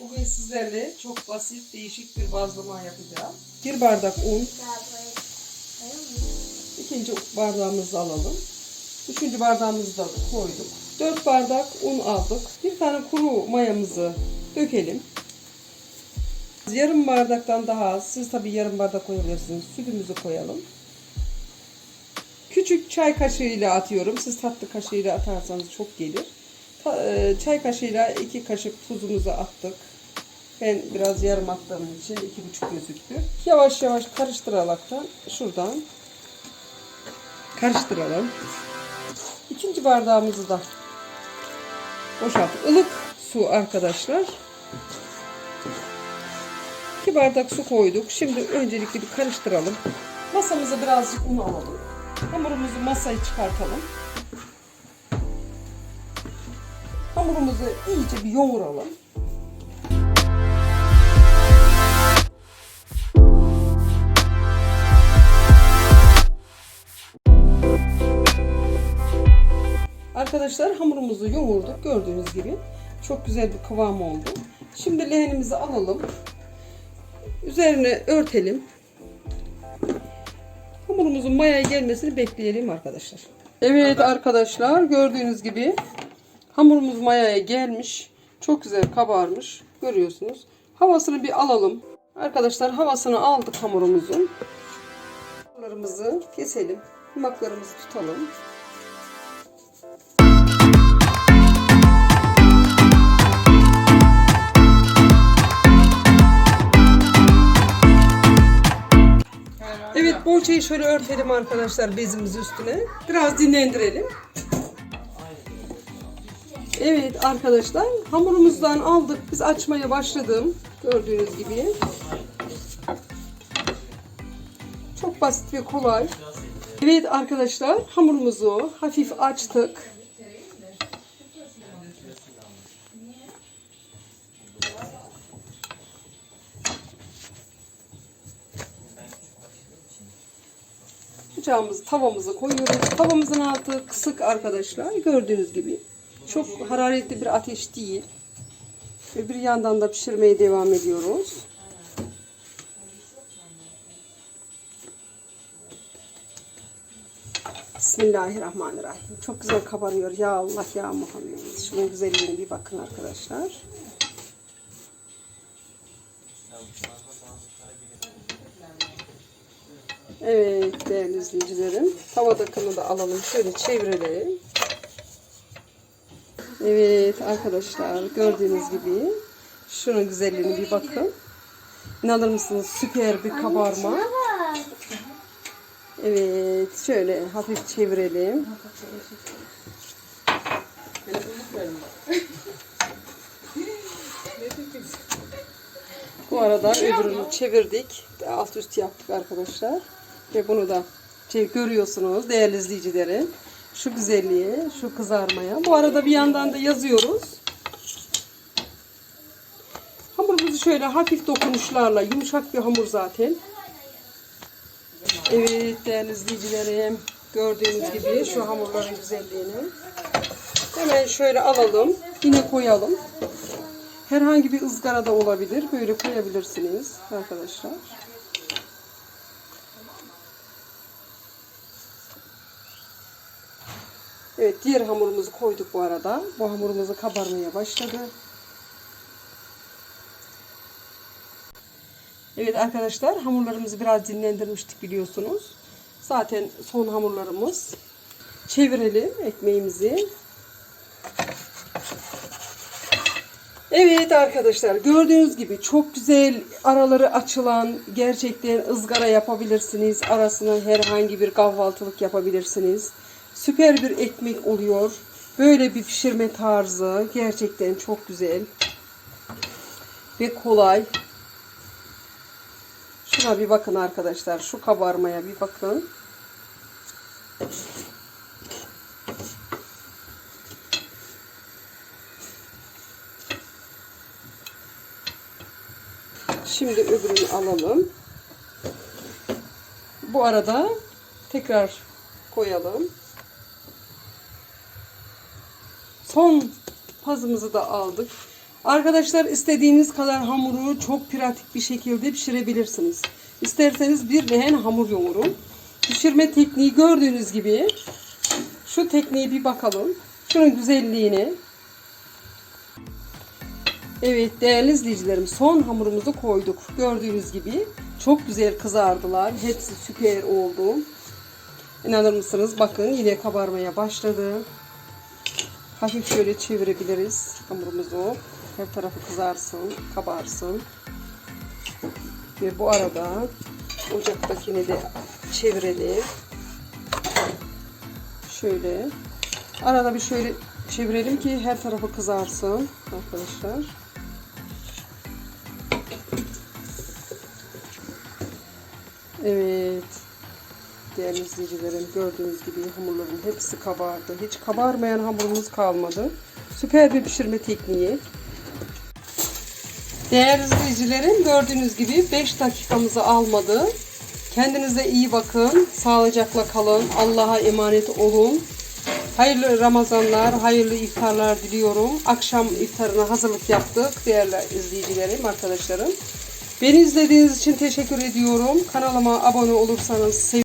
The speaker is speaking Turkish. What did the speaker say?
Bugün sizlerle çok basit, değişik bir bazlama yapacağım. Bir bardak un, ikinci bardağımızı alalım. Üçüncü bardağımızı da koyduk. Dört bardak un aldık. Bir tane kuru mayamızı dökelim. Yarım bardaktan daha az. Siz tabii yarım bardak koyabilirsiniz. Sütümüzü koyalım. Küçük çay kaşığıyla atıyorum. Siz tatlı kaşığıyla atarsanız çok gelir. E, Çay kaşığıyla iki kaşık tuzumuzu attık. Ben biraz yarım attığım için iki buçuk gözüktü. Yavaş yavaş karıştıraraktan şuradan karıştıralım. İkinci bardağımızı da boşalttık. Ilık su arkadaşlar. İki bardak su koyduk. Şimdi öncelikle bir karıştıralım. Masamıza birazcık un alalım. Hamurumuzu masaya çıkartalım. Hamurumuzu iyice bir yoğuralım. Arkadaşlar hamurumuzu yoğurduk gördüğünüz gibi. Çok güzel bir kıvam oldu. Şimdi leğenimizi alalım. Üzerine örtelim. Hamurumuzun mayaya gelmesini bekleyelim arkadaşlar. Evet arkadaşlar gördüğünüz gibi hamurumuz mayaya gelmiş. Çok güzel kabarmış. Görüyorsunuz. Havasını bir alalım. Arkadaşlar havasını aldık hamurumuzun. Hamurlarımızı keselim. Yumaklarımızı tutalım. Evet poğaçayı şöyle örtelim arkadaşlar bezimiz üstüne. Biraz dinlendirelim. Evet arkadaşlar hamurumuzdan aldık. Biz açmaya başladım. Gördüğünüz gibi. Çok basit ve kolay. Evet arkadaşlar hamurumuzu hafif açtık. Bıçağımızı tavamıza koyuyoruz. Tavamızın altı kısık arkadaşlar. Gördüğünüz gibi. Çok hararetli bir ateş değil. Bir yandan da pişirmeye devam ediyoruz. Bismillahirrahmanirrahim. Çok güzel kabarıyor. Ya Allah ya Muhammed. Şunun güzelliğine bir bakın arkadaşlar. Evet değerli izleyicilerim. Tavadakını da alalım. Şöyle çevirelim. Evet arkadaşlar gördüğünüz gibi şunun güzelliğine bir bakın. İnanır mısınız süper bir kabarma. Evet şöyle hafif çevirelim. Bu arada öbürünü çevirdik. Alt üst yaptık arkadaşlar. Ve bunu da şey görüyorsunuz değerli izleyicilerim. Şu güzelliği, şu kızarmaya. Bu arada bir yandan da yazıyoruz. Hamurumuzu şöyle hafif dokunuşlarla, yumuşak bir hamur zaten. Evet değerli izleyicilerim. Gördüğünüz gibi şu hamurların güzelliğini. Hemen şöyle alalım. Yine koyalım. Herhangi bir ızgara da olabilir. Böyle koyabilirsiniz arkadaşlar. Evet diğer hamurumuzu koyduk bu arada. Bu hamurumuz kabarmaya başladı. Evet arkadaşlar hamurlarımızı biraz dinlendirmiştik biliyorsunuz. Zaten son hamurlarımız. Çevirelim ekmeğimizi. Evet arkadaşlar gördüğünüz gibi çok güzel araları açılan gerçekten ızgara yapabilirsiniz. Arasına herhangi bir kahvaltılık yapabilirsiniz. Süper bir ekmek oluyor. Böyle bir pişirme tarzı gerçekten çok güzel. Ve kolay. Şuna bir bakın arkadaşlar. Şu kabarmaya bir bakın. Şimdi öbürünü alalım. Bu arada tekrar koyalım. Son pazımızı da aldık. Arkadaşlar istediğiniz kadar hamuru çok pratik bir şekilde pişirebilirsiniz. İsterseniz bir leğen hamur yoğurun. Pişirme tekniği gördüğünüz gibi şu tekniği bir bakalım. Şunun güzelliğine. Evet değerli izleyicilerim son hamurumuzu koyduk. Gördüğünüz gibi çok güzel kızardılar. Hepsi süper oldu. İnanır mısınız? Bakın yine kabarmaya başladı. Hafif şöyle çevirebiliriz hamurumuzu. Her tarafı kızarsın, kabarsın. Ve bu arada ocaktakini de çevirelim. Şöyle. Arada bir şöyle çevirelim ki her tarafı kızarsın arkadaşlar. Evet. Değerli izleyicilerim gördüğünüz gibi hamurların hepsi kabardı. Hiç kabarmayan hamurumuz kalmadı. Süper bir pişirme tekniği. Değerli izleyicilerim gördüğünüz gibi 5 dakikamızı almadı. Kendinize iyi bakın. Sağlıcakla kalın. Allah'a emanet olun. Hayırlı Ramazanlar, hayırlı iftarlar diliyorum. Akşam iftarına hazırlık yaptık değerli izleyicilerim, arkadaşlarım. Beni izlediğiniz için teşekkür ediyorum. Kanalıma abone olursanız sevinirim.